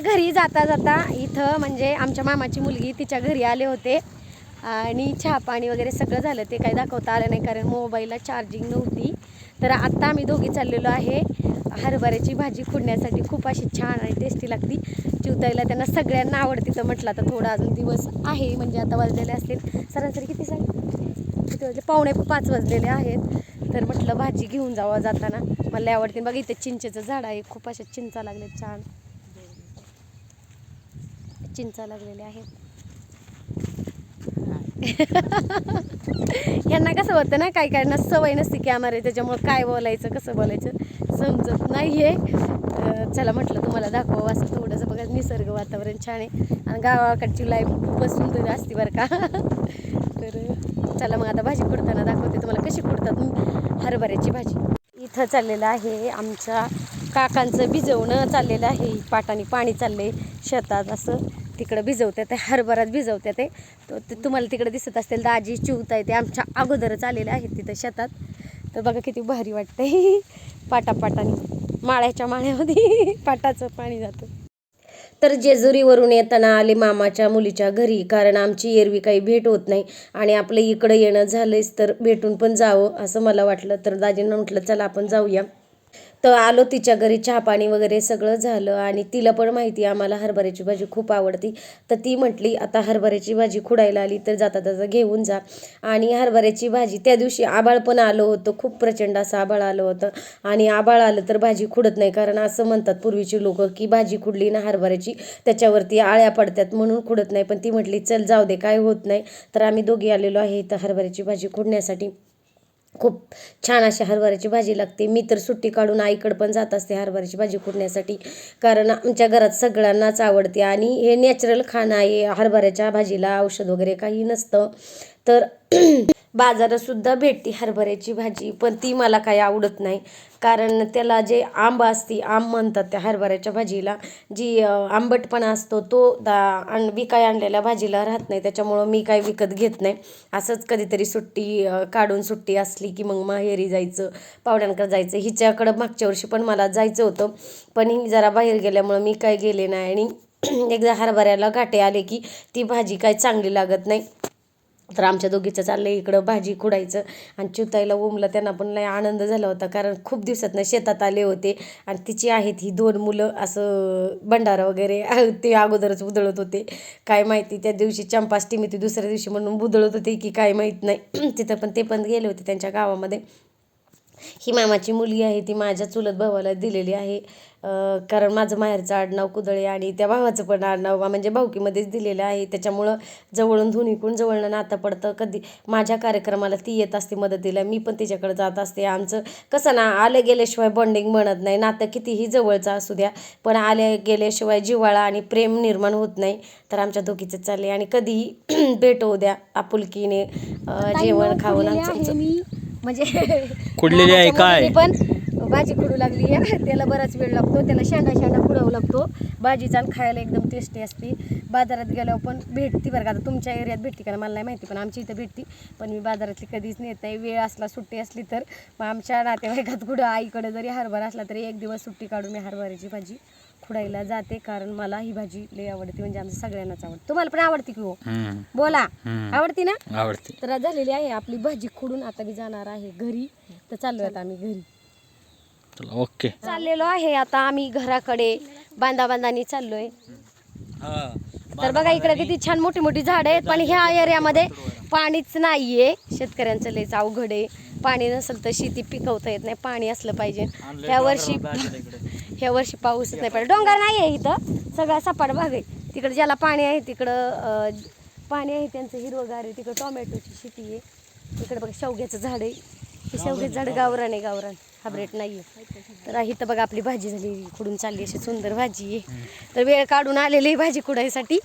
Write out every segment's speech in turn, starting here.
घरी जाता जाता इथं म्हणजे आमच्या मामाची मुलगी तिच्या घरी आले होते. आणि चहा पाणी वगैरे सगळं झालं ते काही दाखवता आलं नाही कारण मोबाईलला चार्जिंग नव्हती. तर आत्ता आम्ही दोघी चाललेलो आहे. हरभऱ्याची भाजी खुडण्यासाठी खूप अशी छान आणि टेस्टी लागती. चिवताईला त्यांना सगळ्यांना आवडते तर म्हटलं आता थोडा अजून दिवस आहे म्हणजे आता वाजलेले असतील. सरासरी किती सांग? किती वाजले? पावणे पाच वाजलेले आहेत. तर म्हटलं भाजी घेऊन जावं जाताना. मला आवडते. बघा इथे चिंचेचं झाड आहे. खूप अशा चिंचा लागले छान. चिंचा लागलेल्या आहेत. यांना कसं होतं ना काही काहींना सवय नसते कॅमेरे त्याच्यामुळं काय बोलायचं कसं बोलायचं समजत नाही आहे चला म्हटलं तुम्हाला दाखवावं असं थोडंसं बघा निसर्ग वातावरण छान आहे. आणि गावाकडची लाईफ खूपच सुंदर असते बरं का. तर चला मग आता भाजी कुडताना दाखवते तुम्हाला कशी कुडतात हरभऱ्याची भाजी. इथं चाललेलं आहे आमच्या काकांचं भिजवणं चाललेलं आहे. पाटाने पाणी चाललंय शेतात असं. तिकडं भिजवते ते हरभरात भिजवते ते. ते तुम्हाला तिकडे दिसत असतील दाजी चिवता ते आमच्या अगोदरच आलेले आहेत तिथं शेतात. तर बघा किती भारी वाटते पाटापाटाने माळ्याच्या माळ्यामध्ये पाटाचं पाणी जातं. तर जेजुरीवरून येताना आले मामाच्या मुलीच्या घरी कारण आमची एरवी काही भेट होत नाही आणि आपलं इकडं येणं झालंच तर भेटून पण जावं असं मला वाटलं. तर दाजींना म्हटलं चला आपण जाऊया. तर आलो तिच्या घरी चहा पाणी वगैरे सगळं झालं आणि तिला पण माहिती आम्हाला हरभऱ्याची भाजी खूप आवडती. तर ती म्हटली आता हरभऱ्याची भाजी खुडायला आली तर जाता जाता घेऊन जा. आणि हरभऱ्याची भाजी त्या दिवशी आबाळ पण आलं होतं खूप प्रचंड असं आबाळ आलं होतं. आणि आबाळ आलं तर भाजी खुडत नाही कारण असं म्हणतात पूर्वीची लोक की भाजी खुडली ना हरभऱ्याची त्याच्यावरती आळ्या पडतात म्हणून खुडत नाही. पण ती म्हटली चल जाऊ दे काय होत नाही. तर आम्ही दोघी आलेलो आहे इथं हरभऱ्याची भाजी खुडण्यासाठी. खूप छान अशी हरभऱ्याची भाजी लागते. मी तर सुट्टी काढून आईकडं पण जात असते हरभऱ्याची भाजी कुरण्यासाठी. कारण आमच्या घरात सगळ्यांनाच आवडते. आणि हे नॅचरल खाणं आहे. हरभऱ्याच्या भाजीला औषध वगैरे काही नसतं. तर बाजारातसुद्धा भेटते हरभऱ्याची भाजी पण ती मला काही आवडत नाही. कारण त्याला जे आंब असते आंब म्हणतात त्या हरभऱ्याच्या भाजीला. जी आंबटपणा असतो तो दा आण विकाय आणलेल्या भाजीला राहत नाही. त्याच्यामुळं मी काही विकत घेत नाही. असंच कधीतरी सुट्टी काढून सुट्टी असली की मग माहेरी जायचं पाहुण्यांकडे जायचं. हिच्याकडं मागच्या वर्षी पण मला जायचं होतं. पण ही जरा बाहेर गेल्यामुळं मी काय गेले नाही. आणि एकदा हरभऱ्याला काटे आले की ती भाजी काय चांगली लागत नाही. तर आमच्या दोघीचं चाललं इकडं भाजी खुडायचं. आणि चिताईला ओमला त्यांना पण लय आनंद झाला होता कारण खूप दिवसातनं शेतात आले होते. आणि तिची आहेत ही दोन मुलं असं भंडारा वगैरे ते अगोदरच उधळत होते. काय माहिती त्या दिवशी चंपाष्टमी ती दुसऱ्या दिवशी म्हणून बुदळत होते की काय माहीत नाही. तिथं पण ते पण गेले होते त्यांच्या गावामध्ये. ही मामाची मुलगी आहे ती माझ्या चुलत भावाला दिलेली आहे. कारण माझं माहेरचं आडनाव कुदळे आणि त्या भावाचं पण आडनाव म्हणजे भाऊकीमध्येच दिलेलं आहे. त्याच्यामुळं जवळून धुनीकून जवळनं नातं पडतं. कधी माझ्या कार्यक्रमाला ती येत असते मदतीला मी पण तिच्याकडे जात असते. आमचं कसं ना आलं गेल्याशिवाय बॉन्डिंग म्हणत नाही. नातं कितीही जवळचं असू द्या पण आले गेल्याशिवाय जिव्हाळा आणि प्रेम निर्माण होत नाही. तर आमच्या दोघीचं चालले आणि कधीही भेट होऊ द्या आपुलकीने. जेवण खाऊन आमचं म्हणजे कुडलेली आहे काय? पण भाजी खुडू लागली आहे. त्याला बराच वेळ लागतो त्याला शेंडा शेंडा खुडावं लागतो. भाजी चाल खायला एकदम टेस्टी असते. बाजारात गेल्यावर पण भेटती बरं का. आता तुमच्या एरियात भेटते का? मला नाही माहिती पण आमच्या इथं भेटती. पण मी बाजारातली कधीच नेत नाही. वेळ असला सुट्टी असली तर. मग आमच्या नातेवाईकात कुठं आईकडे जरी हरभरा असला तरी एक दिवस सुट्टी काढून मी हरभऱ्याची भाजी खुडायला जाते कारण मला ही भाजी लई आवडते म्हणजे आमच्या सगळ्यांनाच आवडते. तुम्हाला पण आवडते की हो? हम्म, बोला. हम्म. आवडती ना? आवडते. तर आज झालेली आहे आपली भाजी खुडून आता मी जाणार आहे घरी. तर चाललोय आता आम्ही घरी. चला ओके. चाललेलो आहे आता आम्ही घराकडे. बांधा बांधानी चाललोय तर बघा इकडे किती छान मोठी मोठी झाड आहेत पण ह्या एरियामध्ये पाणीच नाहीये. शेतकऱ्यांचं लयच अवघड आहे. पाणी नसेल तर शेती पिकवता येत नाही पाणी असलं पाहिजे. ह्या वर्षी ह्या वर्षी पाऊसच नाही पडला. डोंगर नाही आहे इथं. सगळा सपाट भाग आहे. तिकडे ज्याला पाणी आहे तिकडं पाणी आहे त्यांचं हिरवगार आहे तिकडं टोमॅटोची शेती आहे. इकडे बघा शेवग्याचं झाड आहे. हे शेवग्याचं झाड गावरान. आहे गावरान. हायब्रेट नाही आहे तर इथं बघा आपली भाजी झाली. कुडून चालली अशी सुंदर भाजी आहे. तर वेळ काढून आलेली भाजी कुडायसाठी.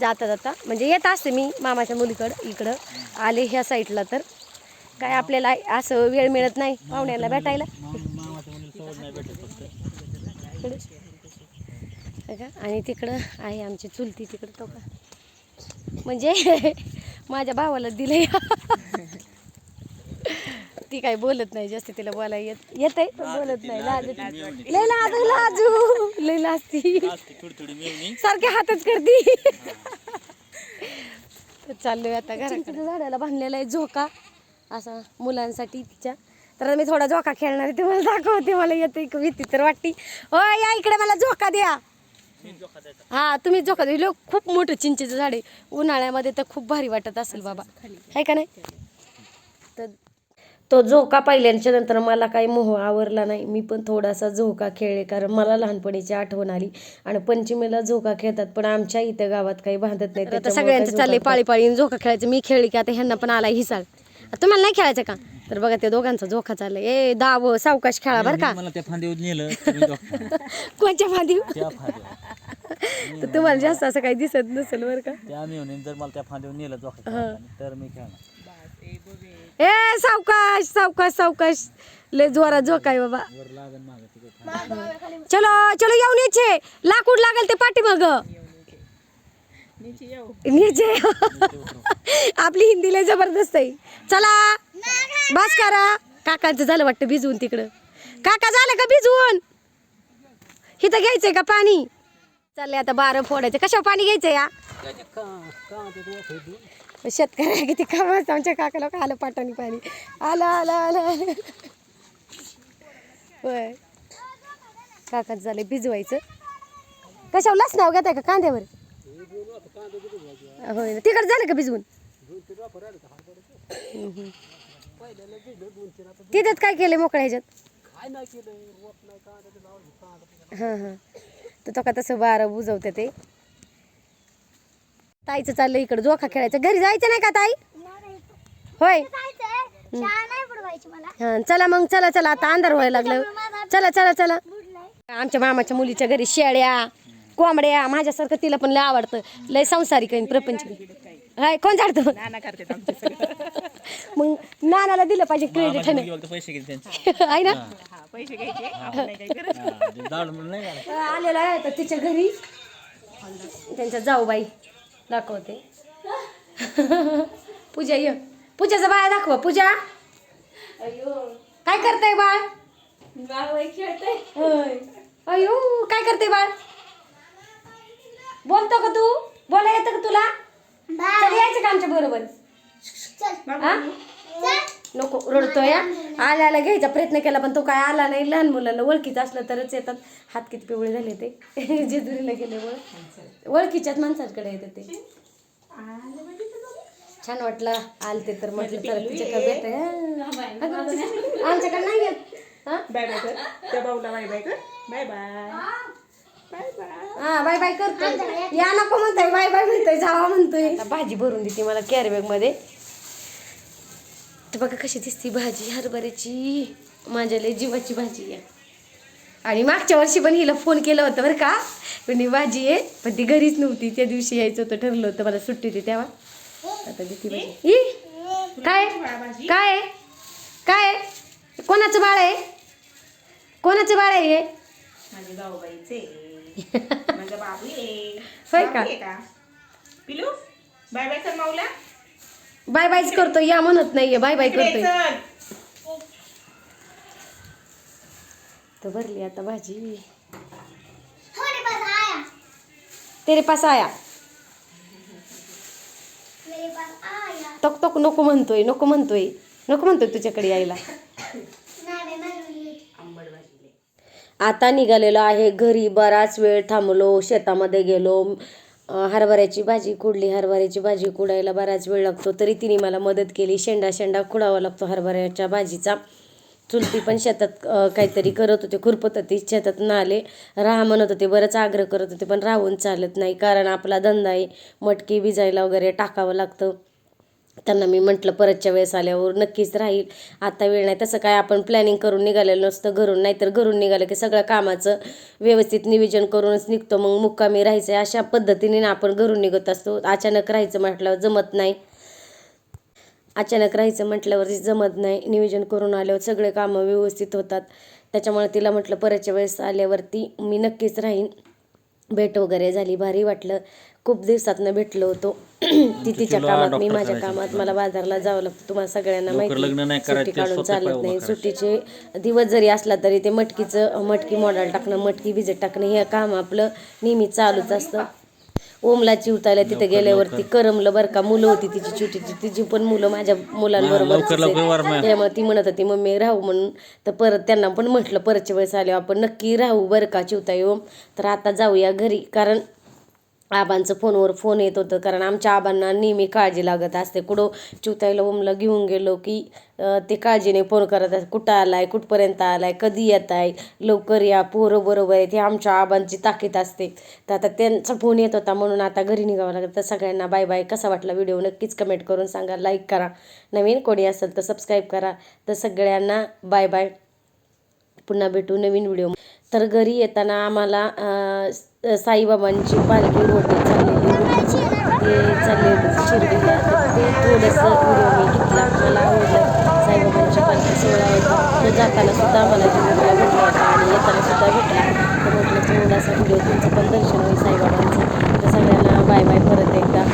जाता जाता. म्हणजे येत असते मी मामाच्या मुलीकडं. इकडं आले ह्या साईडला तर. काय आपल्याला असं वेळ मिळत नाही पाहुण्याला भेटायला. बघा, आणि तिकडं आहे आमची चुलती तिकडं तो का? म्हणजे माझ्या भावाला दिलंय. ती काय बोलत नाही जास्त तिला बोलायला येत येते पण बोलत नाही. लाज. लय लाज लाजू लय लाजती. सारखे हातच करती. तर चाललोय आता घराच्या झाडाला बांधलेला आहे झोका? असा मुलांसाठी तिच्या. तर मी थोडा झोका खेळणार आहे तुम्हाला दाखवते मला येते एक भीती तर वाटती. हो या इकडे मला झोका द्या. हा तुम्ही झोका द्या. लोक खूप मोठं चिंचेचं झाड आहे. उन्हाळ्यामध्ये तर खूप भारी वाटत असेल बाबा. आहे का नाही? तर तो झोका पाहिल्याच्या नंतर मला काही मोह आवरला नाही. मी पण थोडासा झोका खेळले कारण मला लहानपणीची आठवण आली. आणि पंचमीला झोका खेळतात पण आमच्या इथं गावात काही बांधत नाही. सगळ्यांचं चाललंय पाळी पाळी झोका खेळायचं. मी खेळली की आता ह्यांना पण आला हिसाळ. तुम्हाला नाही खेळायचं का? तर बघा त्या दोघांचा झोका चाललाय. ए दाव सावकाश खेळा बरं का. मला त्या फांदीवर नेलं कोणच्या फांदी त्या फांद्या तर तुम्हाला जास्त असं काही दिसत नसेल बरं का? त्या म्हणेन जर मला त्या फांदीवर नेलं. जोखा तर मी खेळणार. ए सावकाश सावकाश सावकाश. लय जोरात झोका आहे बाबा. वर लागन मागं तिकडे. चलो चलो येऊन यायचे. लाकूड लागेल ते पाठीमाग. नीचे आपली हिंदी लय जबरदस्त आहे. चला. बस करा. काकांचं झालं वाटतं भिजवून तिकडं. काका झालं का भिजवून? इथं घ्यायचंय का पाणी? चाललंय आता बारं फोडायचं. कशावर पाणी घ्यायचं या? शेतकऱ्या किती कामाच आमच्या काकाला का आलं पाटाने पाणी. आलं आलं आलं आलं. होय. काकाच झालं भिजवायचं. कशावर लसणाव घेताय का कांद्यावर? होय ना. तिकडे झालं का भिजवून? हम्म, तिथेच काय केलं मोकळ्या ह्याच्यात? हां हां. तर तो का तसं बारा बुजवते ते. ताईचं चाललं इकडं जोखा खेळायचं. घरी जायचं नाही का ताई? होय. हा चला मग चला चला. आता अंधार व्हायला लागलं. चला चला चला. आमच्या मामाच्या मुलीच्या घरी शेळ्या कोंबड्या माझ्यासारखं तिला पण लय आवडतं. लय संसारिक आहे प्रपंच. हाय कोण झाडतं? मग नानाला दिलं पाहिजे क्रेडिट आहे पैसे ना आहे ना? हा. आलेला आहे तर तिच्या घरी. त्यांच्या जाऊबाई दाखवते. पूजा ये. पूजाचा बाळा दाखवा पूजा. काय करताय बाळ? होय. अयो काय करते बाळ? बोलतो का तू? बोला येतं का तुला? चल यायचं का आमच्या बरोबर? हा? नको रडतोय हा. आल्या आल्या घ्यायचा प्रयत्न केला पण तो काय आला नाही. लहान मुलाला ओळखीचं असलं तरच येतात. हात किती पिवळे झाले ते. जेजुरीला गेल्यामुळे. ओळखीच्याच माणसांकडे येतात ते. छान वाटलं. आलते तर म्हटलं तर तुझ्याकडे भेट आमच्याकडे नाही येत. हा? बाय बाय कर त्या भाऊला बाय बाय कर. Bye bye. बाय बाय हा बाय बाय करतोय. या नको म्हणतोय बाय बाय म्हणतोय जावा म्हणतोय. आता भाजी भरून देते मला कॅरी बॅगमध्ये. तर बघा कशी दिसती भाजी हरभऱ्याची. माझ्या लय जीवाची भाजी आहे. आणि मागच्या वर्षी पण हिला फोन केला होता बरं का. पण ही भाजी आहे पण ती घरीच नव्हती. त्या दिवशी यायचं होतं ठरलं होतं मला सुट्टी होती तेव्हा. आता देते भाजी. ई काय? काय काय कोणाचं बाळ आहे? कोणाचं बाळ आहे हे? माझे बाबू होय का? पिलू बाय बाय कर माऊला. बाय बायच करतो या म्हणत नाहीये बाय बाय चल. तर भरली आता भाजी. तेरे पास आया. तक तक नको म्हणतोय नको म्हणतोय. नको म्हणतोय तुझ्याकडे यायला. आता निघालेलो आहे. घरी बराच वेळ थांबलो शेतामध्ये गेलो. हरभऱ्याची भाजी कुडली. हरभऱ्याची भाजी कुडायला बराच वेळ लागतो. तरी तिने मला मदत केली. शेंडा शेंडा खुडावा लागतो हरभऱ्याच्या भाजीचा. चुलती पण शेतात काहीतरी करत होते. खुरपत होती. शेतात नाले. राहा म्हणत होते. बरंच आग्रह करत होते. पण राहून चालत नाही. कारण आपला धंदा आहे. मटकी भिजायला वगैरे टाकावं लागतं. त्यांना मी म्हटलं परतच्या वेळेस आल्यावर नक्कीच राहील. आता वेळ नाही तसं काय आपण प्लॅनिंग करून निघालेलं नसतं घरून. नाहीतर घरून निघालं की सगळ्या कामाचं व्यवस्थित नियोजन करूनच निघतो. मग मुक्कामी राहायचं अशा पद्धतीने ना आपण घरून निघत असतो. अचानक राहायचं म्हटल्यावर जमत नाही. अचानक राहायचं म्हटल्यावरती जमत नाही. नियोजन करून आल्यावर सगळे कामं व्यवस्थित होतात. त्याच्यामुळे तिला म्हटलं परतच्या वेळेस आल्यावरती मी नक्कीच राहीन. भेट वगैरे झाली भारी वाटलं. खूप दिवसातनं भेटलो होतो. ती तिच्या कामात मी माझ्या कामात मला बाजारला जावं लागतं. तुम्हाला सगळ्यांना माहिती सुट्टी काढून चालत नाही. सुट्टीचे दिवस जरी असला तरी ते मटकीचं मटकी मॉडेल टाकणं मटकी भिजत टाकणं हे काम आपलं नेहमी चालूच असतं. ओमला चिवतायला तिथे गेल्यावरती करमलं बरं का. मुलं होती तिची छोटी तिची पण मुलं माझ्या मुलांबरोबर त्यामुळे ती म्हणत होती मम्मी राहू म्हणून. तर परत त्यांना पण म्हटलं परतच्या वेळेस आले आपण नक्की राहू बरं का चिवताई ओम. तर आता जाऊया घरी. कारण आबांचं फोनवर फोन येत होतं. कारण आमच्या आबांना नेहमी काळजी लागत असते. कुठं चिवताईला ओमला घेऊन गेलो की ते काळजीने फोन करत असतात. कुठं आलाय कुठपर्यंत आलाय कधी येत आहे लवकर या पोरं बरोबर आहे ते आमच्या आबांची ताकीद असते. तर आता त्यांचा फोन येत होता म्हणून आता घरी निघावं लागतं तर सगळ्यांना बाय बाय. कसा वाटला व्हिडिओ? नक्कीच कमेंट करून सांगा लाईक करा. नवीन कोणी असेल तर सबस्क्राईब करा. तर सगळ्यांना बाय बाय. पुन्हा भेटू नवीन व्हिडिओ. तर घरी येताना आम्हाला साईबाबांची पालखी रोडवर चाललेली होती. ते चालले होते शिर्डीला. ते थोडंसं व्हिडिओ मी घेतला मला आवडलं. साईबाबांची पालखी सोहळा होता. तर जाताना सुद्धा मला व्हिडिओला भेटला होता आणि येताना सुद्धा भेटला. तर म्हटलं थोडासा व्हिडिओ तुमचं पण दर्शन होईल साईबाबांचं. तर सगळ्यांना बाय बाय परत एकदा.